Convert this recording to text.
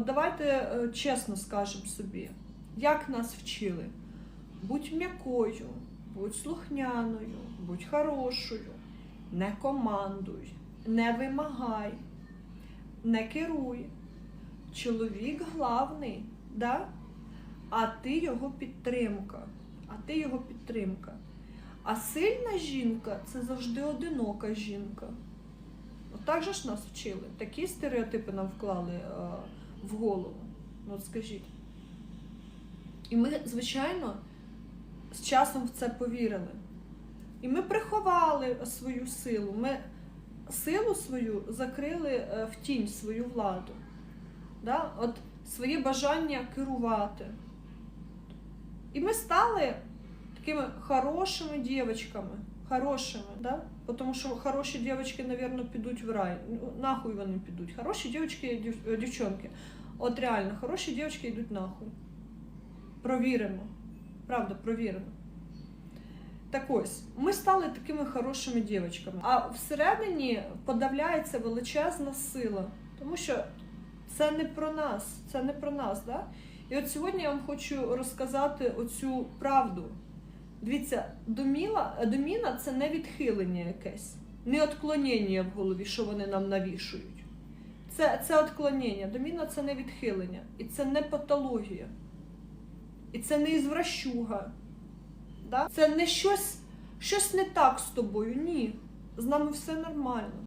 от давайте е, чесно скажемо собі, як нас вчили? Будь м'якою, будь слухняною, будь хорошою, не командуй, не вимагай, не керуй. Чоловік главний, да? а ти його підтримка. А ти його підтримка. А сильна жінка це завжди одинока жінка. Отак же ж нас вчили. Такі стереотипи нам вклали е, в голову. Ну, от скажіть. І ми, звичайно, з часом в це повірили. І ми приховали свою силу. Ми силу свою закрили е, в тінь свою владу. Да? От своє бажання керувати. І ми стали такими хорошими дівчатками. Хорошими, да? Тому що хороші дівчатки, мабуть, підуть в рай. Ну, Нахуй вони підуть. Хороші дівчатки, дів- е, дівчонки. От реально, хороші дівчатки йдуть нахуй. Провіримо. Правда, провіримо. Так ось, ми стали такими хорошими дівчатками. А всередині подавляється величезна сила. Тому що це не про нас, це не про нас. Да? І от сьогодні я вам хочу розказати оцю правду. Дивіться, доміла, доміна це не відхилення якесь, не отклонення в голові, що вони нам навішують. Це, це отклонення. Доміна це не відхилення. І це не патологія. І це не ізвращуга. Да? Це не щось, щось не так з тобою. Ні. З нами все нормально.